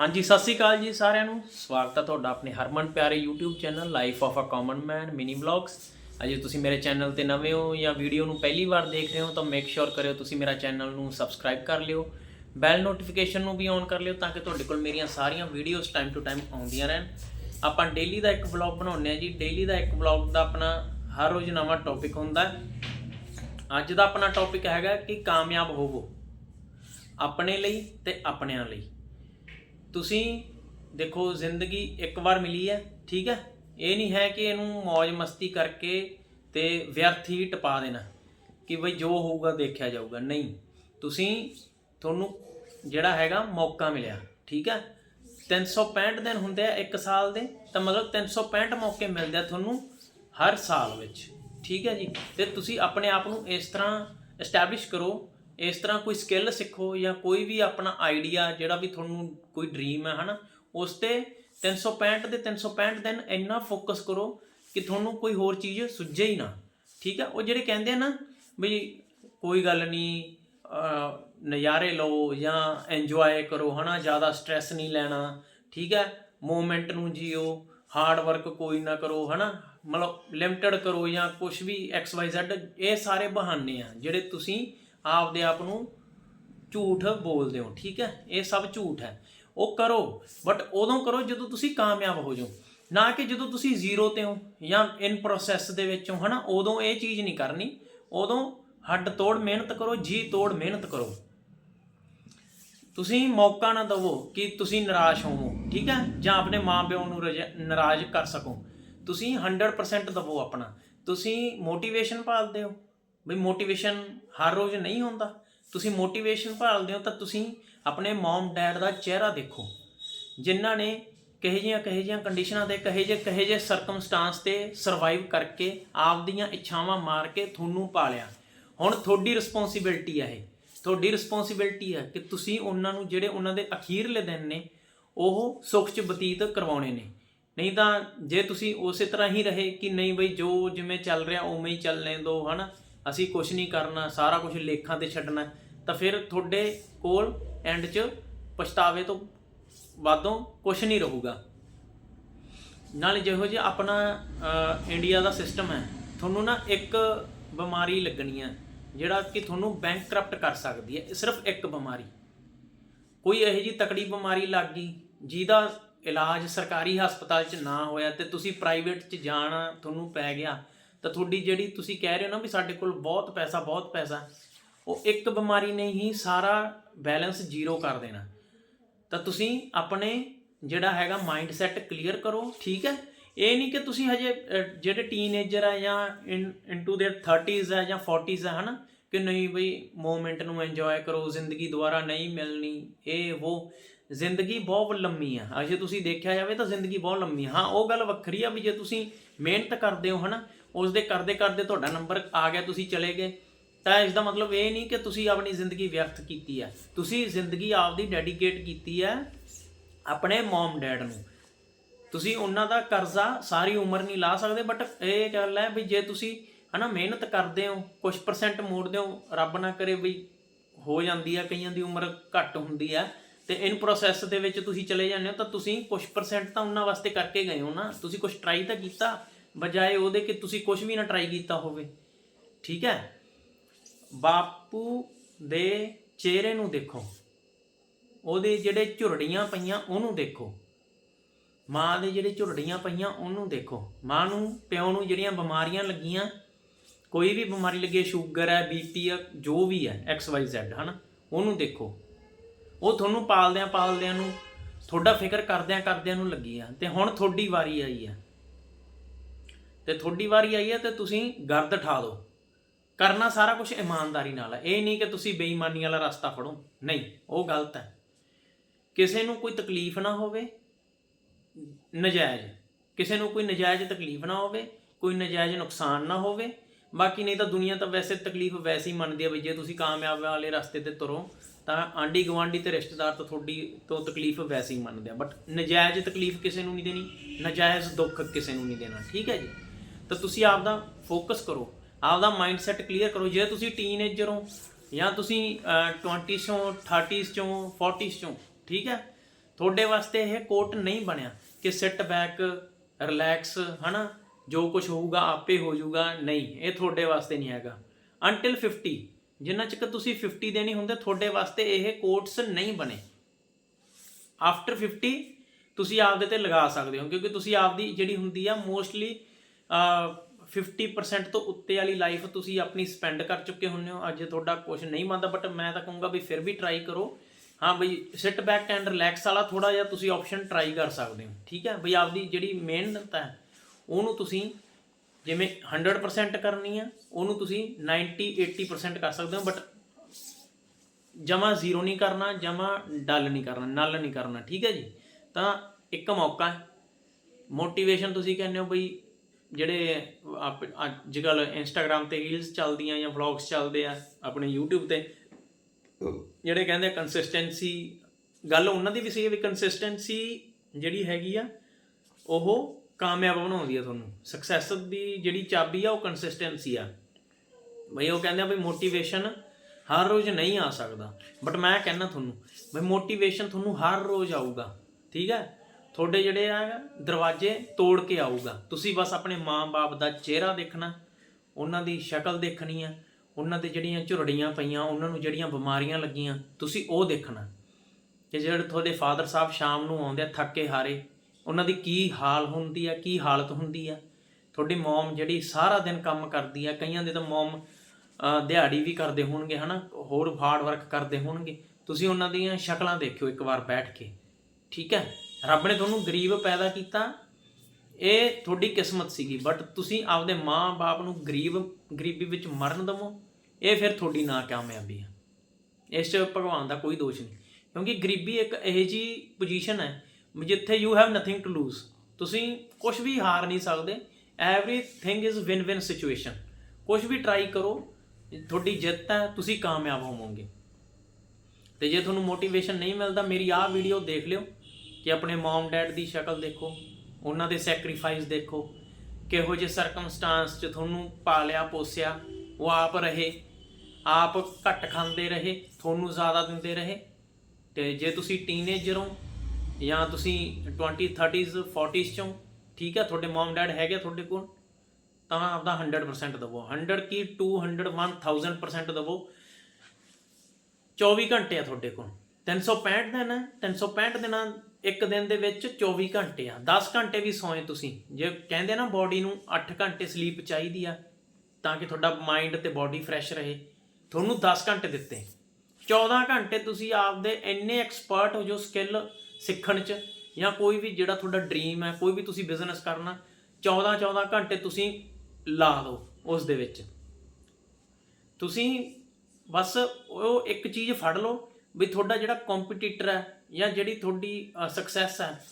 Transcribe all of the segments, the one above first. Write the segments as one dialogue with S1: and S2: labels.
S1: ਹਾਂਜੀ, ਸਤਿ ਸ੍ਰੀ ਅਕਾਲ ਜੀ ਸਾਰਿਆਂ ਨੂੰ। ਸਵਾਗਤ ਹੈ ਤੁਹਾਡਾ ਆਪਣੇ ਹਰਮਨ ਪਿਆਰੇ YouTube channel life of a common man mini vlogs ਅਜੇ ਤੁਸੀਂ ਮੇਰੇ ਚੈਨਲ ਤੇ ਨਵੇਂ ਹੋ ਜਾਂ ਵੀਡੀਓ ਨੂੰ ਪਹਿਲੀ ਵਾਰ ਦੇਖ ਰਹੇ ਹੋ, ਤਾਂ ਮੇਕ ਸ਼ੋਰ ਕਰਿਓ ਤੁਸੀਂ ਮੇਰਾ ਚੈਨਲ ਨੂੰ ਸਬਸਕ੍ਰਾਈਬ ਕਰ ਲਿਓ। ਬੈਲ ਨੋਟੀਫਿਕੇਸ਼ਨ ਨੂੰ ਵੀ ਔਨ ਕਰ ਲਿਓ ਤਾਂ ਕਿ ਤੁਹਾਡੇ ਕੋਲ ਮੇਰੀਆਂ ਸਾਰੀਆਂ ਵੀਡੀਓਜ਼ ਟਾਈਮ ਟੂ ਟਾਈਮ ਆਉਂਦੀਆਂ ਰਹਿਣ। ਆਪਾਂ ਡੇਲੀ ਦਾ ਇੱਕ ਵਲੌਗ ਬਣਾਉਂਦੇ ਆ ਜੀ। ਡੇਲੀ ਦਾ ਇੱਕ ਵਲੌਗ ਦਾ ਆਪਣਾ ਹਰ ਰੋਜ਼ ਨਵਾਂ ਟੌਪਿਕ ਹੁੰਦਾ ਅੱਜ ਦਾ ਆਪਣਾ ਟੌਪਿਕ ਹੈਗਾ ਕਿ ਕਾਮਯਾਬ ਹੋਵੋ। ਆਪਣੇ ਲਈ ਤੇ ਆਪਣਿਆਂ ਲਈ। ਤੁਸੀਂ ਦੇਖੋ ਜ਼ਿੰਦਗੀ ਇੱਕ ਵਾਰ ਮਿਲੀ ਹੈ, ਠੀਕ ਹੈ? ਇਹ ਨਹੀਂ ਹੈ ਕਿ ਇਹਨੂੰ ਮौज ਮਸਤੀ ਕਰਕੇ ਤੇ ਵਿਅਰਥ ਹੀ ਟਪਾ ਦੇਣਾ ਕਿ ਬਈ ਜੋ ਹੋਊਗਾ ਦੇਖਿਆ ਜਾਊਗਾ। ਨਹੀਂ, ਤੁਸੀਂ ਤੁਹਾਨੂੰ ਜਿਹੜਾ ਹੈਗਾ ਮੌਕਾ ਮਿਲਿਆ, ਠੀਕ ਹੈ? 365 ਦਿਨ ਹੁੰਦੇ ਆ ਇੱਕ ਸਾਲ ਦੇ, ਤਾਂ ਮਤਲਬ 365 ਮੌਕੇ ਮਿਲਦੇ ਆ ਤੁਹਾਨੂੰ ਹਰ ਸਾਲ ਵਿੱਚ, ਠੀਕ ਹੈ ਜੀ? ਤੇ ਤੁਸੀਂ ਆਪਣੇ ਆਪ ਨੂੰ ਇਸ ਤਰ੍ਹਾਂ ਐਸਟੈਬਲਿਸ਼ ਕਰੋ ਇਸ ਤਰ੍ਹਾਂ ਕੋਈ ਸਕਿੱਲ ਸਿੱਖੋ ਜਾਂ ਕੋਈ ਵੀ ਆਪਣਾ ਆਈਡੀਆ ਜਿਹੜਾ ਵੀ ਤੁਹਾਨੂੰ ਕੋਈ ਡ੍ਰੀਮ ਹੈ, ਹਨਾ, ਉਸ ਤੇ 365 ਦੇ 365 ਦਿਨ ਇੰਨਾ ਫੋਕਸ ਕਰੋ ਕਿ ਤੁਹਾਨੂੰ ਕੋਈ ਹੋਰ ਚੀਜ਼ ਸੁੱਝੇ ਹੀ ਨਾ, ਠੀਕ ਹੈ? ਉਹ ਜਿਹੜੇ ਕਹਿੰਦੇ ਆ ਨਾ ਵੀ ਕੋਈ ਗੱਲ ਨਹੀਂ ਨਜ਼ਾਰੇ ਲਓ ਜਾਂ ਇੰਜੋਏ ਕਰੋ, ਹਨਾ, ਜ਼ਿਆਦਾ ਸਟ੍ਰੈਸ ਨਹੀਂ ਲੈਣਾ, ਠੀਕ ਹੈ? ਮੂਮੈਂਟ ਨੂੰ ਜੀਓ ਹਾਰਡ ਵਰਕ ਕੋਈ ਨਾ ਕਰੋ, ਹਨਾ? ਮਤਲਬ ਲਿਮਟਿਡ ਕਰੋ ਜਾਂ ਕੁਝ ਵੀ ਐਕਸ ਵਾਈ ਜ਼ੈਡ ਇਹ ਸਾਰੇ ਬਹਾਨੇ ਆ ਜਿਹੜੇ ਤੁਸੀਂ ਆਪਦੇ ਆਪ ਨੂੰ ਝੂਠ ਬੋਲਦੇ ਹੋ, ਠੀਕ ਹੈ? ਇਹ ਸਭ ਝੂਠ ਹੈ। ਉਹ ਕਰੋ ਬਟ ਉਦੋਂ ਕਰੋ ਜਦੋਂ ਤੁਸੀਂ ਕਾਮਯਾਬ ਹੋ ਜਾਓ। ਨਾ ਕਿ ਜਦੋਂ ਤੁਸੀਂ ਜ਼ੀਰੋ ਤੇ ਹੋ ਜਾਂ ਇਨ ਪ੍ਰੋਸੈਸ ਦੇ ਵਿੱਚ ਹੋ, ਹਨਾ? ਉਦੋਂ ਇਹ ਚੀਜ਼ ਨਹੀਂ ਕਰਨੀ। ਉਦੋਂ ਹੱਡ ਤੋੜ ਮਿਹਨਤ ਕਰੋ, ਜੀ ਤੋੜ ਮਿਹਨਤ ਕਰੋ। ਤੁਸੀਂ ਮੌਕਾ ਨਾ ਦਿਵੋ ਕਿ ਤੁਸੀਂ ਨਿਰਾਸ਼ ਹੋਵੋ, ਠੀਕ ਹੈ? ਜਾਂ ਆਪਣੇ ਮਾਪਿਓ ਨੂੰ ਰਜ- ਨਾਰਾਜ਼ ਕਰ ਸਕੋ। ਤੁਸੀਂ 100% ਦਿਵੋ ਆਪਣਾ। ਤੁਸੀਂ ਮੋਟੀਵੇਸ਼ਨ ਭਾਲਦੇ ਹੋ। ਬਈ ਮੋਟੀਵੇਸ਼ਨ ਹਰ ਰੋਜ਼ ਨਹੀਂ ਹੁੰਦਾ। ਤੁਸੀਂ ਮੋਟੀਵੇਸ਼ਨ ਭਾਲਦੇ ਹੋ ਤਾਂ ਤੁਸੀਂ ਆਪਣੇ ਮਮ ਡੈਡ ਦਾ ਚਿਹਰਾ ਦੇਖੋ। ਜਿਨ੍ਹਾਂ ਨੇ ਕਹੇ ਜੀਆਂ ਕਹੇ ਜੀਆਂ ਕੰਡੀਸ਼ਨਾਂ ਤੇ, ਕਹੇ ਜੇ ਕਹੇ ਜੇ ਸਰਕਮਸਟਾਂਸ ਤੇ ਸਰਵਾਈਵ ਕਰਕੇ ਆਪਦੀਆਂ ਇੱਛਾਵਾਂ ਮਾਰ ਕੇ ਤੁਹਾਨੂੰ ਪਾਲਿਆ। ਹੁਣ ਤੁਹਾਡੀ ਰਿਸਪੌਂਸਿਬਿਲਟੀ ਹੈ ਇਹ। ਤੁਹਾਡੀ ਰਿਸਪੌਂਸਿਬਿਲਟੀ ਹੈ ਕਿ ਤੁਸੀਂ ਉਹਨਾਂ ਨੂੰ ਜਿਹੜੇ ਉਹਨਾਂ ਦੇ ਅਖੀਰਲੇ ਦਿਨ ਨੇ, ਉਹ ਸੁੱਖ ਚ ਬਤੀਤ ਕਰਵਾਉਣੇ ਨੇ। ਨਹੀਂ ਤਾਂ ਜੇ ਤੁਸੀਂ ਉਸੇ ਤਰ੍ਹਾਂ ਹੀ ਰਹੇ ਕਿ ਨਹੀਂ ਬਈ ਜੋ ਜਿਵੇਂ ਚੱਲ ਰਿਹਾ, ਉਵੇਂ ਹੀ ਚੱਲਣੇ ਦੋ, ਹਨਾ? ਅਸੀਂ ਕੁਝ ਨਹੀਂ ਕਰਨਾ, ਸਾਰਾ ਕੁਝ ਲੇਖਾਂ ਤੇ ਛੱਡਣਾ, ਤਾਂ ਫਿਰ ਤੁਹਾਡੇ ਕੋਲ ਐਂਡ 'ਚ ਪਛਤਾਵੇ ਤੋਂ ਵਾਦੋਂ ਕੁਝ ਨਹੀਂ ਰਹੂਗਾ। ਨਾਲੇ ਜਿਹੋ ਜਿਹਾ ਆਪਣਾ ਇੰਡੀਆ ਦਾ ਸਿਸਟਮ ਹੈ, ਤੁਹਾਨੂੰ ਨਾ ਇੱਕ ਬਿਮਾਰੀ ਲੱਗਣੀ ਹੈ, ਜਿਹੜਾ ਕਿ ਤੁਹਾਨੂੰ ਬੈਂਕਰਪਟ ਕਰ ਸਕਦੀ ਹੈ, ਸਿਰਫ ਇੱਕ ਬਿਮਾਰੀ। ਕੋਈ ਇਹੋ ਜੀ ਤਕੜੀ ਬਿਮਾਰੀ ਲੱਗ ਗਈ, ਜਿਹਦਾ ਇਲਾਜ ਸਰਕਾਰੀ ਹਸਪਤਾਲ 'ਚ ਨਾ ਹੋਇਆ ਤੇ ਤੁਸੀਂ ਪ੍ਰਾਈਵੇਟ 'ਚ ਜਾਣਾ ਤੁਹਾਨੂੰ ਪੈ ਗਿਆ ਤਾਂ ਤੁਹਾਡੀ ਜਿਹੜੀ ਤੁਸੀਂ ਕਹਿ ਰਹੇ ਹੋ ਨਾ ਵੀ ਸਾਡੇ ਕੋਲ ਬਹੁਤ ਪੈਸਾ ਬਹੁਤ ਪੈਸਾ ਉਹ ਇੱਕ ਬਿਮਾਰੀ ਨੇ ਹੀ ਸਾਰਾ ਬੈਲੈਂਸ ਜ਼ੀਰੋ ਕਰ ਦੇਣਾ ਤਾਂ ਤੁਸੀਂ ਆਪਣੇ ਜਿਹੜਾ ਹੈਗਾ ਮਾਈਂਡ ਸੈਟ ਕਲੀਅਰ ਕਰੋ ਠੀਕ ਹੈ ਇਹ ਨਹੀਂ ਕਿ ਤੁਸੀਂ ਹਜੇ ਅਹ, ਜਿਹੜੇ ਟੀਨੇਜਰ ਆ ਜਾਂ ਇਨਟੂ देयर 30s ਆ ਜਾਂ 40s ਆ ਹਨਾ ਕਿ ਨਹੀਂ ਬਈ ਮੂਮੈਂਟ ਨੂੰ ਇੰਜੋਏ ਕਰੋ ਜ਼ਿੰਦਗੀ ਦੁਬਾਰਾ ਨਹੀਂ ਮਿਲਣੀ ਇਹ ਉਹ ਜ਼ਿੰਦਗੀ ਬਹੁਤ ਲੰਮੀ ਆ ਅਜੇ ਤੁਸੀਂ ਦੇਖਿਆ ਜਾਵੇ ਤਾਂ ਜ਼ਿੰਦਗੀ ਬਹੁਤ ਲੰਮੀ ਆ ਹਾਂ ਉਹ ਗੱਲ ਵੱਖਰੀ ਆ ਵੀ ਜੇ ਤੁਸੀਂ ਮਿਹਨਤ ਕਰਦੇ ਹੋ ਹਨਾ ਉਸ ਦੇ ਕਰਦੇ ਕਰਦੇ ਤੁਹਾਡਾ ਨੰਬਰ ਆ ਗਿਆ, ਤੁਸੀਂ ਚਲੇ ਗਏ। ਤਾਂ ਇਸ ਦਾ ਮਤਲਬ ਇਹ ਨਹੀਂ ਕਿ ਤੁਸੀਂ ਆਪਣੀ ਜ਼ਿੰਦਗੀ ਵਿਅਰਥ ਕੀਤੀ ਹੈ। ਤੁਸੀਂ ਜ਼ਿੰਦਗੀ ਆਪਦੀ ਡੈਡੀਕੇਟ ਕੀਤੀ ਹੈ ਆਪਣੇ ਮਮ ਡੈਡ ਨੂੰ। ਤੁਸੀਂ ਉਹਨਾਂ ਦਾ ਕਰਜ਼ਾ ਸਾਰੀ ਉਮਰ ਨਹੀਂ ਲਾ ਸਕਦੇ ਬਟ ਇਹ ਗੱਲ ਹੈ ਵੀ ਜੇ ਤੁਸੀਂ ਹਨਾ ਮਿਹਨਤ ਕਰਦੇ ਹੋ ਕੁਝ ਪਰਸੈਂਟ ਮੋੜਦੇ ਹੋ, ਰੱਬ ਨਾ ਕਰੇ ਵੀ ਹੋ ਜਾਂਦੀ ਆ ਕਈਆਂ ਦੀ ਉਮਰ ਘੱਟ ਹੁੰਦੀ ਆ ਤੇ ਇਨ ਪ੍ਰੋਸੈਸ ਦੇ ਵਿੱਚ ਤੁਸੀਂ ਚਲੇ ਜਾਂਦੇ ਹੋ, ਤਾਂ ਤੁਸੀਂ ਕੁਝ ਪਰਸੈਂਟ ਤਾਂ ਉਹਨਾਂ ਵਾਸਤੇ ਕਰਕੇ ਗਏ ਹੋ ਨਾ। ਤੁਸੀਂ ਕੁਝ ਟਰਾਈ ਤਾਂ ਕੀਤਾ ਬਜਾਏ ਉਹਦੇ ਕਿ ਤੁਸੀਂ ਕੁਝ ਵੀ ਨਾ ਟਰਾਈ ਕੀਤਾ ਹੋਵੇ। ਠੀਕ ਹੈ? ਬਾਪੂ ਦੇ ਚਿਹਰੇ ਨੂੰ ਦੇਖੋ। ਉਹਦੇ ਜਿਹੜੇ ਝੁਰੜੀਆਂ ਪਈਆਂ ਉਹਨੂੰ ਦੇਖੋ। ਮਾਂ ਦੇ ਜਿਹੜੇ ਝੁਰੜੀਆਂ ਪਈਆਂ ਉਹਨੂੰ ਦੇਖੋ। ਮਾਂ ਨੂੰ, ਪਿਓ ਨੂੰ ਜਿਹੜੀਆਂ ਬਿਮਾਰੀਆਂ ਲੱਗੀਆਂ, ਕੋਈ ਵੀ ਬਿਮਾਰੀ ਲੱਗੀ, ਸ਼ੂਗਰ ਹੈ ਬੀਪੀ ਹੈ, ਜੋ ਵੀ ਹੈ ਐਕਸ ਵਾਈ ਜ਼ੈਡ ਹਨਾ, ਉਹਨੂੰ ਦੇਖੋ। ਉਹ ਤੁਹਾਨੂੰ ਪਾਲਦਿਆਂ ਪਾਲਦਿਆਂ ਨੂੰ, ਤੁਹਾਡਾ ਫਿਕਰ ਕਰਦਿਆਂ ਕਰਦਿਆਂ ਨੂੰ ਲੱਗੀ ਆ। ਤੇ ਹੁਣ ਤੁਹਾਡੀ ਵਾਰੀ ਆਈ ਆ। ਤੇ ਤੁਹਾਡੀ ਵਾਰੀ ਆਈ ਹੈ ਤੇ ਤੁਸੀਂ ਗਰਦ ਠਾ ਦਿਓ ਕਰਨਾ ਸਾਰਾ ਕੁਝ ਇਮਾਨਦਾਰੀ ਨਾਲ ਹੈ। ਇਹ ਨਹੀਂ ਕਿ ਤੁਸੀਂ ਬੇਈਮਾਨੀ ਵਾਲਾ ਰਸਤਾ ਫੜੋ। ਨਹੀਂ, ਉਹ ਗਲਤ ਹੈ। ਕਿਸੇ ਨੂੰ ਕੋਈ ਤਕਲੀਫ ਨਾ ਹੋਵੇ, ਨਜਾਇਜ਼। ਕਿਸੇ ਨੂੰ ਕੋਈ ਨਜਾਇਜ਼ ਤਕਲੀਫ ਨਾ ਹੋਵੇ, ਕੋਈ ਨਜਾਇਜ਼ ਨੁਕਸਾਨ ਨਾ ਹੋਵੇ। ਬਾਕੀ ਨਹੀਂ ਤਾਂ ਦੁਨੀਆ ਤਾਂ ਵੈਸੇ ਤਕਲੀਫ ਵੈਸੇ ਹੀ ਮੰਨਦੀ ਆ ਵੀ ਜੇ ਤੁਸੀਂ ਕਾਮਯਾਬ ਵਾਲੇ ਰਸਤੇ ਤੇ ਤੁਰੋ, ਤਾਂ ਆਂਢੀ ਗਵਾਂਢੀ ਤੇ ਰਿਸ਼ਤੇਦਾਰ ਤਾਂ ਤੁਹਾਡੀ ਤੋਂ ਤਕਲੀਫ ਵੈਸੇ ਹੀ ਮੰਨਦੇ ਆ। ਬਟ ਨਜਾਇਜ਼ ਤਕਲੀਫ ਕਿਸੇ ਨੂੰ ਨਹੀਂ ਦੇਣੀ, ਨਜਾਇਜ਼ ਦੁੱਖ ਕਿਸੇ ਨੂੰ ਨਹੀਂ ਦੇਣਾ। ਠੀਕ ਹੈ ਜੀ? ਤਾਂ ਤੁਸੀਂ ਆਪਦਾ ਫੋਕਸ ਕਰੋ ਆਪਦਾ ਮਾਈਂਡਸੈਟ ਕਲੀਅਰ ਕਰੋ। ਜੇ ਤੁਸੀਂ ਟੀਨੇਜਰ ਹੋ ਜਾਂ ਤੁਸੀਂ ਅਹ, 20s ਚੋਂ 30s ਚੋਂ 40s ਚੋਂ ਠੀਕ ਹੈ? ਤੁਹਾਡੇ ਵਾਸਤੇ ਇਹ ਕੋਟ ਨਹੀਂ ਬਣਿਆ ਕਿ ਸਿਟ ਬੈਕ ਰਿਲੈਕਸ ਹਨਾ? ਜੋ ਕੁਝ ਹੋਊਗਾ ਆਪੇ ਹੋ ਜਾਊਗਾ। ਨਹੀਂ ਇਹ ਤੁਹਾਡੇ ਵਾਸਤੇ ਨਹੀਂ ਹੈਗਾ। ਅੰਟਿਲ 50 ਜਿੰਨਾ ਚਿਰ ਤੁਸੀਂ 50 ਦੇ ਨਹੀਂ ਹੁੰਦੇ ਤੁਹਾਡੇ ਵਾਸਤੇ ਇਹ ਕੋਟਸ ਨਹੀਂ ਬਣੇ। ਆਫਟਰ 50 ਤੁਸੀਂ ਆਪਦੇ ਤੇ ਲਗਾ ਸਕਦੇ ਹੋ ਕਿਉਂਕਿ ਤੁਸੀਂ ਆਪਦੀ ਜਿਹੜੀ ਹੁੰਦੀ ਆ ਮੋਸਟਲੀ 50% ਤੋਂ ਉੱਤੇ ਵਾਲੀ ਲਾਈਫ ਤੁਸੀਂ ਆਪਣੀ ਸਪੈਂਡ ਕਰ ਚੁੱਕੇ ਹੁੰਦੇ ਹੋ। ਅੱਜ ਤੁਹਾਡਾ ਕੁਝ ਨਹੀਂ ਮੰਨਦਾ ਬਟ ਮੈਂ ਤਾਂ ਕਹੂੰਗਾ ਵੀ ਫਿਰ ਵੀ ਟਰਾਈ ਕਰੋ। ਹਾਂ ਬਈ ਸਿਟ ਬੈਕ ਐਂਡ ਰਿਲੈਕਸ ਵਾਲਾ ਥੋੜਾ ਜਿਹਾ ਤੁਸੀਂ ਆਪਸ਼ਨ ਟਰਾਈ ਕਰ ਸਕਦੇ ਹੋ, ਠੀਕ ਹੈ? ਬਈ ਆਪਦੀ ਜਿਹੜੀ ਮਿਹਨਤ ਹੈ, ਉਹਨੂੰ ਤੁਸੀਂ ਜਿਵੇਂ 100% ਕਰਨੀ ਆ ਉਹਨੂੰ ਤੁਸੀਂ 90 80% ਕਰ ਸਕਦੇ ਹੋ ਬਟ ਜਮਾ ਜ਼ੀਰੋ ਨਹੀਂ ਕਰਨਾ, ਜਮਾ ਡਲ ਨਹੀਂ ਕਰਨਾ ਨਲ ਨਹੀਂ ਕਰਨਾ, ਠੀਕ ਹੈ ਜੀ? ਤਾਂ ਇੱਕ ਮੌਕਾ ਹੈ। ਮੋਟੀਵੇਸ਼ਨ ਤੁਸੀਂ ਕਹਿੰਦੇ ਹੋ ਬਈ ਜਿਹੜੇ ਅੱਜ ਕੱਲ ਇੰਸਟਾਗ੍ਰam ਤੇ ਰੀਲਸ ਚੱਲਦੀਆਂ ਜਾਂ ਵਲੌਗਸ ਚੱਲਦੇ ਆ ਆਪਣੇ YouTube ਤੇ ਜਿਹੜੇ ਕਹਿੰਦੇ ਕੰਸਿਸਟੈਂਸੀ ਗੱਲ ਉਹਨਾਂ ਦੀ ਵੀ ਸਹੀ ਹੈ ਵੀ ਕੰਸਿਸਟੈਂਸੀ ਜਿਹੜੀ ਹੈਗੀ ਆ ਉਹ ਕਾਮਯਾਬ ਬਣਾਉਂਦੀ ਆ ਤੁਹਾਨੂੰ। ਸਕਸੈਸ ਦੀ ਜਿਹੜੀ ਚਾਬੀ ਆ ਉਹ ਕੰਸਿਸਟੈਂਸੀ ਆ। ਬਈ ਉਹ ਕਹਿੰਦੇ ਆ ਵੀ ਮੋਟੀਵੇਸ਼ਨ ਹਰ ਰੋਜ਼ ਨਹੀਂ ਆ ਸਕਦਾ। ਬਟ ਮੈਂ ਕਹਿੰਦਾ ਤੁਹਾਨੂੰ ਬਈ ਮੋਟੀਵੇਸ਼ਨ ਤੁਹਾਨੂੰ ਹਰ ਰੋਜ਼ ਆਊਗਾ। ਠੀਕ ਹੈ ਤੁਹਾਡੇ ਜਿਹੜੇ ਆ ਦਰਵਾਜ਼ੇ ਤੋੜ ਕੇ ਆਊਗਾ। ਤੁਸੀਂ ਬਸ ਆਪਣੇ ਮਾਂ-ਬਾਪ ਦਾ ਚਿਹਰਾ ਦੇਖਣਾ, ਉਹਨਾਂ ਦੀ ਸ਼ਕਲ ਦੇਖਣੀ ਆ, ਉਹਨਾਂ ਤੇ ਜਿਹੜੀਆਂ ਝੁਰੜੀਆਂ ਪਈਆਂ, ਉਹਨਾਂ ਨੂੰ ਜਿਹੜੀਆਂ ਬਿਮਾਰੀਆਂ ਲੱਗੀਆਂ, ਤੁਸੀਂ ਉਹ ਦੇਖਣਾ। ਕਿ ਜਿਹੜੇ ਤੁਹਾਡੇ ਫਾਦਰ ਸਾਹਿਬ ਸ਼ਾਮ ਨੂੰ ਆਉਂਦੇ ਆ ਥੱਕੇ ਹਾਰੇ, ਉਹਨਾਂ ਦੀ ਕੀ ਹਾਲ ਹੁੰਦੀ ਆ, ਕੀ ਹਾਲਤ ਹੁੰਦੀ ਆ। ਤੁਹਾਡੀ ਮਮ ਜਿਹੜੀ ਸਾਰਾ ਦਿਨ ਕੰਮ ਕਰਦੀ ਆ, ਕਈਆਂ ਦੇ ਤਾਂ ਮਮ ਦਿਹਾੜੀ ਵੀ ਕਰਦੇ ਹੋਣਗੇ, ਹਨਾ, ਹੋਰ ਹਾਰਡ ਵਰਕ ਕਰਦੇ ਹੋਣਗੇ। ਤੁਸੀਂ ਉਹਨਾਂ ਦੀਆਂ ਸ਼ਕਲਾਂ ਦੇਖਿਓ ਇੱਕ ਵਾਰ ਬੈਠ ਕੇ, ਠੀਕ ਹੈ? ਰੱਬ ਨੇ ਤੁਹਾਨੂੰ ਗਰੀਬ ਪੈਦਾ ਕੀਤਾ। ਇਹ ਤੁਹਾਡੀ ਕਿਸਮਤ ਸੀਗੀ ਬਟ ਤੁਸੀਂ ਆਪਦੇ ਮਾਂ-ਬਾਪ ਨੂੰ ਗਰੀਬ, ਗਰੀਬੀ ਵਿੱਚ ਮਰਨ ਦਵੋ। ਇਹ ਫਿਰ ਤੁਹਾਡੀ ਨਾ ਕਾਮਯਾਬੀ ਹੈ ਇਸ 'ਚ ਭਗਵਾਨ ਦਾ ਕੋਈ ਦੋਸ਼ ਨਹੀਂ। ਕਿਉਂਕਿ ਗਰੀਬੀ ਇੱਕ ਇਹੋ ਜੀ ਪੋਜੀਸ਼ਨ ਹੈ ਜਿੱਥੇ you have nothing to lose ਤੁਸੀਂ ਕੁਝ ਵੀ ਹਾਰ ਨਹੀਂ ਸਕਦੇ। Everything is win win situation ਕੁਝ ਵੀ ਟਰਾਈ ਕਰੋ, ਤੁਹਾਡੀ ਜਿੱਤ ਹੈ, ਤੁਸੀਂ ਕਾਮਯਾਬ ਹੋਵੋਗੇ। ਤੇ ਜੇ ਤੁਹਾਨੂੰ ਮੋਟੀਵੇਸ਼ਨ ਨਹੀਂ ਮਿਲਦਾ, ਮੇਰੀ ਆਹ ਵੀਡੀਓ ਦੇਖ ਲਿਓ। ਕਿ ਆਪਣੇ ਮਮ ਡੈਡ ਦੀ ਸ਼ਕਲ ਦੇਖੋ, ਉਹਨਾਂ ਦੇ ਸੈਕਰੀਫਾਈਸ ਦੇਖੋ, ਕਿਹੋ ਜਿਹੇ ਸਰਕਮਸਟਾਂਸ 'ਚ ਤੁਹਾਨੂੰ ਪਾਲਿਆ, ਪੋਸਿਆ, ਉਹ ਆਪ ਰਹੇ, ਆਪ ਘੱਟ ਖਾਂਦੇ ਰਹੇ, ਤੁਹਾਨੂੰ ਜ਼ਿਆਦਾ ਦਿੰਦੇ ਰਹੇ। ਤੇ ਜੇ ਤੁਸੀਂ ਟੀਨੇਜਰ ਹੋ ਜਾਂ ਤੁਸੀਂ 20 30s 40s ਚੋਂ ਠੀਕ ਹੈ, ਤੁਹਾਡੇ ਮਮ ਡੈਡ ਹੈਗੇ ਤੁਹਾਡੇ ਕੋਲ, ਤਾਂ ਆਪਦਾ 100% ਦਵੋ। 100 ਕੀ? 200 1000% ਦਵੋ। 24 ਘੰਟੇ ਆ ਤੁਹਾਡੇ ਕੋਲ। 365 ਦਿਨ ਹੈ 365 ਦਿਨਾਂ ਇੱਕ ਦਿਨ ਦੇ ਵਿੱਚ 24 ਘੰਟੇ ਆ। 10 ਘੰਟੇ ਵੀ ਸੌਏ ਤੁਸੀਂ। ਜੇ ਕਹਿੰਦੇ ਨਾ ਬਾਡੀ ਨੂੰ 8 ਘੰਟੇ ਸਲੀਪ ਚਾਹੀਦੀ ਆ, ਤਾਂ ਕਿ ਤੁਹਾਡਾ ਮਾਈਂਡ ਤੇ ਬਾਡੀ ਫਰੈਸ਼ ਰਹੇ। ਤੁਹਾਨੂੰ 10 ਘੰਟੇ ਦਿੱਤੇ। 14 ਘੰਟੇ ਤੁਸੀਂ ਆਪਦੇ ਇੰਨੇ ਐਕਸਪਰਟ ਹੋ ਜੋ ਸਕਿੱਲ ਸਿੱਖਣ 'ਚ, ਜਾਂ ਕੋਈ ਵੀ ਜਿਹੜਾ ਤੁਹਾਡਾ ਡ੍ਰੀਮ ਹੈ, ਕੋਈ ਵੀ ਤੁਸੀਂ ਬਿਜ਼ਨਸ ਕਰਨਾ 14 14 ਘੰਟੇ ਤੁਸੀਂ ਲਾ ਦਿਓ ਉਸ ਦੇ ਵਿੱਚ। ਤੁਸੀਂ ਬਸ ਉਹ ਇੱਕ ਚੀਜ਼ ਫੜ ਲਓ ਵੀ ਤੁਹਾਡਾ ਜਿਹੜਾ ਕੰਪੀਟੀਟਰ ਹੈ ਜਾਂ ਜਿਹੜੀ ਤੁਹਾਡੀ ਸਕਸੈਸ ਹੈ,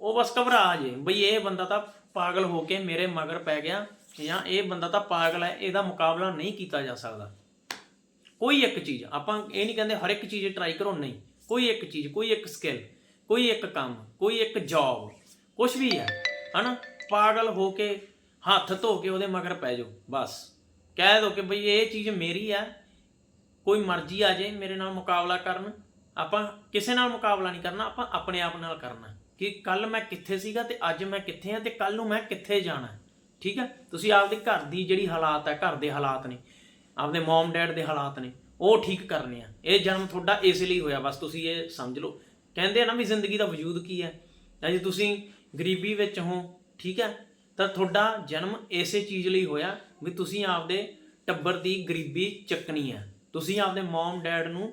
S1: ਉਹ ਬਸ ਘਬਰਾ ਜੇ। ਬਈ ਇਹ ਬੰਦਾ ਤਾਂ ਪਾਗਲ ਹੋ ਕੇ ਮੇਰੇ ਮਗਰ ਪੈ ਗਿਆ ਜਾਂ ਇਹ ਬੰਦਾ ਤਾਂ ਪਾਗਲ ਹੈ, ਇਹਦਾ ਮੁਕਾਬਲਾ ਨਹੀਂ ਕੀਤਾ ਜਾ ਸਕਦਾ। ਕੋਈ ਇੱਕ ਚੀਜ਼, ਆਪਾਂ ਇਹ ਨਹੀਂ ਕਹਿੰਦੇ ਹਰ ਇੱਕ ਚੀਜ਼ ਟਰਾਈ ਕਰੋ, ਨਹੀਂ। ਕੋਈ ਇੱਕ ਚੀਜ਼, ਕੋਈ ਇੱਕ ਸਕਿੱਲ ਕੋਈ ਇੱਕ ਕੰਮ, ਕੋਈ ਇੱਕ ਜੌਬ ਕੁਝ ਵੀ ਹੈ, ਹਨਾ? ਪਾਗਲ ਹੋ ਕੇ ਹੱਥ ਧੋ ਕੇ ਉਹਦੇ ਮਗਰ ਪੈ ਜਾਓ, ਬਸ। ਕਹਿ ਦੋ ਕਿ ਬਈ ਇਹ ਚੀਜ਼ ਮੇਰੀ ਹੈ ਕੋਈ ਮਰਜ਼ੀ ਆ ਜੇ ਮੇਰੇ ਨਾਲ ਮੁਕਾਬਲਾ ਕਰਨ, ਆਪਾਂ ਕਿਸੇ ਨਾਲ ਮੁਕਾਬਲਾ ਨਹੀਂ ਕਰਨਾ, ਆਪਾਂ ਆਪਣੇ ਆਪ ਨਾਲ ਕਰਨਾ ਕਿ ਕੱਲ ਮੈਂ ਕਿੱਥੇ ਸੀਗਾ ਤੇ ਅੱਜ ਮੈਂ ਕਿੱਥੇ ਆ ਤੇ ਕੱਲ ਨੂੰ ਮੈਂ ਕਿੱਥੇ ਜਾਣਾ ਠੀਕ ਹੈ? ਤੁਸੀਂ ਆਪਦੇ ਘਰ ਦੀ ਜਿਹੜੀ ਹਾਲਾਤ ਹੈ, ਘਰ ਦੇ ਹਾਲਾਤ ਨੇ, ਆਪਦੇ ਮਮ ਡੈਡ ਦੇ ਹਾਲਾਤ ਨੇ, ਉਹ ਠੀਕ ਕਰਨੇ ਆ। ਇਹ ਜਨਮ ਤੁਹਾਡਾ ਇਸ ਲਈ ਹੋਇਆ, ਬਸ ਤੁਸੀਂ ਇਹ ਸਮਝ ਲਓ। ਕਹਿੰਦੇ ਆ ਨਾ ਵੀ ਜ਼ਿੰਦਗੀ ਦਾ ਵਜੂਦ ਕੀ ਹੈ? ਜੇ ਤੁਸੀਂ ਗਰੀਬੀ ਵਿੱਚ ਹੋ, ਠੀਕ ਹੈ? ਤਾਂ ਤੁਹਾਡਾ ਜਨਮ ਇਸੇ ਚੀਜ਼ ਲਈ ਹੋਇਆ ਵੀ ਤੁਸੀਂ ਆਪਦੇ ਟੱਬਰ ਦੀ ਗਰੀਬੀ ਚੱਕਣੀ ਹੈ। ਤੁਸੀਂ ਆਪਦੇ ਮਮ ਡੈਡ ਨੂੰ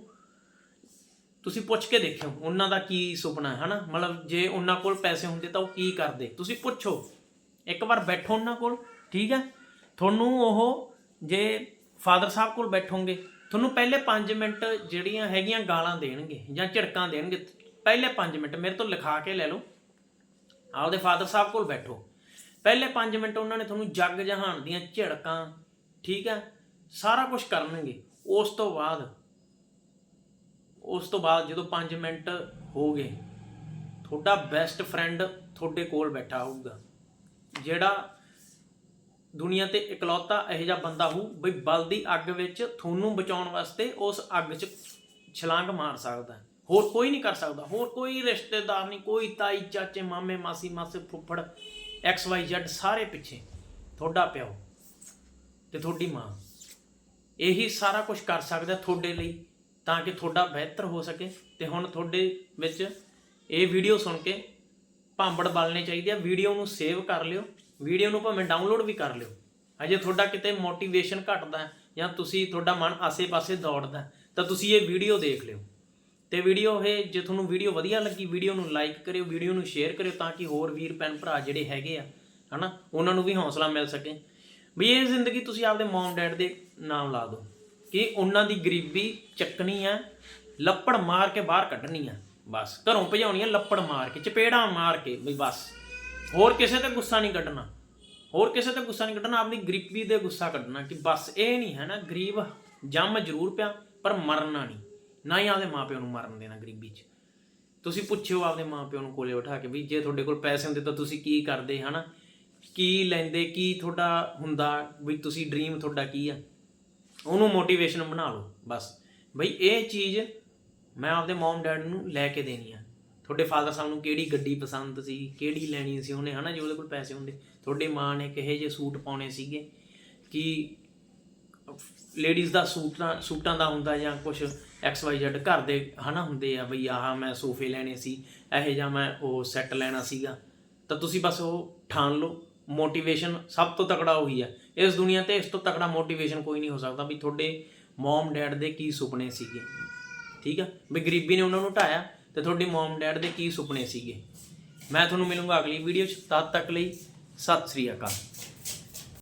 S1: ਤੁਸੀਂ ਪੁੱਛ ਕੇ ਦੇਖਿਓ ਉਹਨਾਂ ਦਾ ਕੀ ਸੁਪਨਾ ਹੈ, ਹਨਾ? ਮਤਲਬ ਜੇ ਉਹਨਾਂ ਕੋਲ ਪੈਸੇ ਹੁੰਦੇ ਤਾਂ ਉਹ ਕੀ ਕਰਦੇ? ਤੁਸੀਂ ਪੁੱਛੋ। ਇੱਕ ਵਾਰ ਬੈਠੋ ਉਹਨਾਂ ਕੋਲ, ਠੀਕ ਹੈ? ਤੁਹਾਨੂੰ ਉਹ ਜੇ ਫਾਦਰ ਸਾਹਿਬ ਕੋਲ ਬੈਠੋਗੇ, ਤੁਹਾਨੂੰ ਪਹਿਲੇ 5 ਮਿੰਟ ਜਿਹੜੀਆਂ ਹੈਗੀਆਂ ਗਾਲਾਂ ਦੇਣਗੇ ਜਾਂ ਝਿੜਕਾਂ ਦੇਣਗੇ, ਪਹਿਲੇ 5 ਮਿੰਟ ਮੇਰੇ ਤੋਂ ਲਿਖਾ ਕੇ ਲੈ ਲਓ। ਆਪਦੇ ਫਾਦਰ ਸਾਹਿਬ ਕੋਲ ਬੈਠੋ। ਪਹਿਲੇ 5 ਮਿੰਟ ਉਹਨਾਂ ਨੇ ਤੁਹਾਨੂੰ ਜੱਗ ਜਹਾਨ ਦੀਆਂ ਝਿੜਕਾਂ, ਠੀਕ ਹੈ? ਸਾਰਾ ਕੁਝ ਕਰਨਗੇ। ਉਸ ਤੋਂ ਬਾਅਦ, ਉਸ ਤੋਂ ਬਾਅਦ ਜਦੋਂ 5 ਮਿੰਟ ਹੋ ਗਏ, ਤੁਹਾਡਾ ਬੈਸਟ ਫਰੈਂਡ ਤੁਹਾਡੇ ਕੋਲ ਬੈਠਾ ਹੋਊਗਾ, ਜਿਹੜਾ ਦੁਨੀਆ ਤੇ ਇਕਲੌਤਾ ਇਹੋ ਜਿਹਾ ਬੰਦਾ ਹੋਊ, ਬਈ ਬਲਦੀ ਅੱਗ ਵਿੱਚ ਤੁਹਾਨੂੰ ਬਚਾਉਣ ਵਾਸਤੇ ਉਸ ਅੱਗ 'ਚ ਛਲਾਂਗ ਮਾਰ ਸਕਦਾ ਹੋਰ ਕੋਈ ਨਹੀਂ ਕਰ ਸਕਦਾ, ਹੋਰ ਕੋਈ ਰਿਸ਼ਤੇਦਾਰ ਨਹੀਂ, ਕੋਈ ਤਾਈ, ਚਾਚੇ, ਮਾਮੇ, ਮਾਸੀ, ਮਾਸੇ, ਫੁੱਫੜ ਐਕਸ ਵਾਈ ਜ਼ੈਡ ਸਾਰੇ ਪਿੱਛੇ, ਤੁਹਾਡਾ ਪਿਓ ਤੇ ਤੁਹਾਡੀ ਮਾਂ। ਇਹੀ ਸਾਰਾ ਕੁਝ ਕਰ ਸਕਦਾ ਤੁਹਾਡੇ ਲਈ ਤਾਂ ਕਿ ਤੁਹਾਡਾ ਬਿਹਤਰ ਹੋ ਸਕੇ। ਤੇ ਹੁਣ ਤੁਹਾਡੇ ਵਿੱਚ ਇਹ ਵੀਡੀਓ ਸੁਣ ਕੇ ਭਾਂਬੜ ਬਲਣੇ ਚਾਹੀਦੇ ਆ। ਵੀਡੀਓ ਨੂੰ ਸੇਵ ਕਰ ਲਿਓ। ਵੀਡੀਓ ਨੂੰ ਭਾਵੇਂ ਡਾਊਨਲੋਡ ਵੀ ਕਰ ਲਿਓ। ਅਜੇ ਤੁਹਾਡਾ ਕਿਤੇ ਮੋਟੀਵੇਸ਼ਨ ਘਟਦਾ ਜਾਂ ਤੁਸੀਂ ਤੁਹਾਡਾ ਮਨ ਆਸੇ-ਪਾਸੇ ਦੌੜਦਾ, ਤਾਂ ਤੁਸੀਂ ਇਹ ਵੀਡੀਓ ਦੇਖ ਲਿਓ। ਤੇ ਵੀਡੀਓ ਇਹ ਜੇ ਤੁਹਾਨੂੰ ਵੀਡੀਓ ਵਧੀਆ ਲੱਗੀ ਵੀਡੀਓ ਨੂੰ ਲਾਈਕ ਕਰਿਓ ਵੀਡੀਓ ਨੂੰ ਸ਼ੇਅਰ ਕਰਿਓ ਤਾਂ ਕਿ ਹੋਰ ਵੀਰ, ਭੈਣ, ਭਰਾ ਜਿਹੜੇ ਹੈਗੇ ਆ, ਹਨਾ, ਉਹਨਾਂ ਨੂੰ ਵੀ ਹੌਸਲਾ ਮਿਲ ਸਕੇ। ਵੀ ਇਹ ਜ਼ਿੰਦਗੀ ਤੁਸੀਂ ਆਪਦੇ ਮਮ ਡੈਡ ਦੇ ਨਾਮ ਲਾ ਦਿਓ ਕਿ ਉਹਨਾਂ ਦੀ ਗਰੀਬੀ ਚੱਕਣੀ ਆ, ਲੱਪੜ ਮਾਰ ਕੇ ਬਾਹਰ ਕੱਢਣੀ ਆ। ਬਸ, ਘਰੋਂ ਭਜਾਉਣੀ ਆ, ਲੱਪੜ ਮਾਰ ਕੇ, ਚਪੇੜਾਂ ਮਾਰ ਕੇ, ਵੀ ਬਸ। ਹੋਰ ਕਿਸੇ ਤੇ ਗੁੱਸਾ ਨਹੀਂ ਕੱਢਣਾ। ਹੋਰ ਕਿਸੇ ਤੇ ਗੁੱਸਾ ਨਹੀਂ ਕੱਢਣਾ, ਆਪਣੀ ਗਰੀਬੀ ਦੇ ਗੁੱਸਾ ਕੱਢਣਾ ਕਿ ਬਸ ਇਹ ਨਹੀਂ ਹੈ ਨਾ, ਗਰੀਬ ਜੰਮ ਜ਼ਰੂਰ ਪਿਆ, ਪਰ ਮਰਨਾ ਨਹੀਂ। ਨਾ ਹੀ ਆਪਦੇ ਮਾਪਿਆਂ ਨੂੰ ਮਰਨ ਦੇਣਾ ਗਰੀਬੀ 'ਚ। ਤੁਸੀਂ ਪੁੱਛਿਓ ਆਪਦੇ ਮਾਪਿਆਂ ਨੂੰ ਕੋਲੇ ਬਿਠਾ ਕੇ ਵੀ, ਜੇ ਤੁਹਾਡੇ ਕੋਲ ਪੈਸੇ ਹੁੰਦੇ ਤਾਂ ਤੁਸੀਂ ਕੀ ਕਰਦੇ, ਹਨਾ? ਕੀ ਲੈਂਦੇ, ਕੀ ਤੁਹਾਡਾ ਹੁੰਦਾ, ਵੀ ਤੁਸੀਂ ਡ੍ਰੀਮ ਤੁਹਾਡਾ ਕੀ ਆ? ਉਹਨੂੰ ਮੋਟੀਵੇਸ਼ਨ ਬਣਾ ਲਓ, ਬਸ। ਬਈ ਇਹ ਚੀਜ਼ ਮੈਂ ਆਪਦੇ ਮਮ ਡੈਡ ਨੂੰ ਲੈ ਕੇ ਦੇਣੀ ਆ। ਤੁਹਾਡੇ ਫਾਦਰ ਸਾਹਿਬ ਨੂੰ ਕਿਹੜੀ ਗੱਡੀ ਪਸੰਦ ਸੀ, ਕਿਹੜੀ ਲੈਣੀ ਸੀ ਉਹਨੇ, ਹਨਾ, ਜੇ ਉਹਦੇ ਕੋਲ ਪੈਸੇ ਹੁੰਦੇ। ਤੁਹਾਡੇ ਮਾਂ ਨੇ ਕਿਹੇ ਜੇ ਸੂਟ ਪਾਉਣੇ ਸੀਗੇ ਕਿ ਲੇਡੀਜ਼ ਦਾ ਸੂਟਾਂ ਸੂਟਾਂ ਦਾ ਹੁੰਦਾ ਜਾਂ ਕੁਝ ਐਕਸ ਵਾਈ ਜ਼ੈਡ ਘਰ ਦੇ, ਹਨਾ, ਹੁੰਦੇ ਆ, ਬਈ ਆਹ ਮੈਂ ਸੋਫੇ ਲੈਣੇ ਸੀ, ਇਹੋ ਜਿਹਾ ਮੈਂ ਉਹ ਸੈੱਟ ਲੈਣਾ ਸੀਗਾ। ਤਾਂ ਤੁਸੀਂ ਬਸ ਉਹ ਠਾਣ ਲਓ। ਮੋਟੀਵੇਸ਼ਨ ਸਭ ਤੋਂ ਤਕੜਾ ਉਹੀ ਹੈ ਇਸ ਦੁਨੀਆ ਤੇ ਇਸ ਤੋਂ ਤਕੜਾ ਮੋਟੀਵੇਸ਼ਨ ਕੋਈ ਨਹੀਂ ਹੋ ਸਕਦਾ ਵੀ ਤੁਹਾਡੇ ਮਮ ਡੈਡ ਦੇ ਕੀ ਸੁਪਨੇ ਸੀਗੇ। ਠੀਕ ਆ? ਵੀ ਗਰੀਬੀ ਨੇ ਉਹਨਾਂ ਨੂੰ ਢਾਇਆ ਤੇ ਤੁਹਾਡੀ ਮਮ ਡੈਡ ਦੇ ਕੀ ਸੁਪਨੇ ਸੀਗੇ। ਮੈਂ ਤੁਹਾਨੂੰ ਮਿਲੂੰਗਾ ਅਗਲੀ ਵੀਡੀਓ 'ਚ। ਤਦ ਤੱਕ ਲਈ ਸਤਿ ਸ੍ਰੀ ਅਕਾਲ।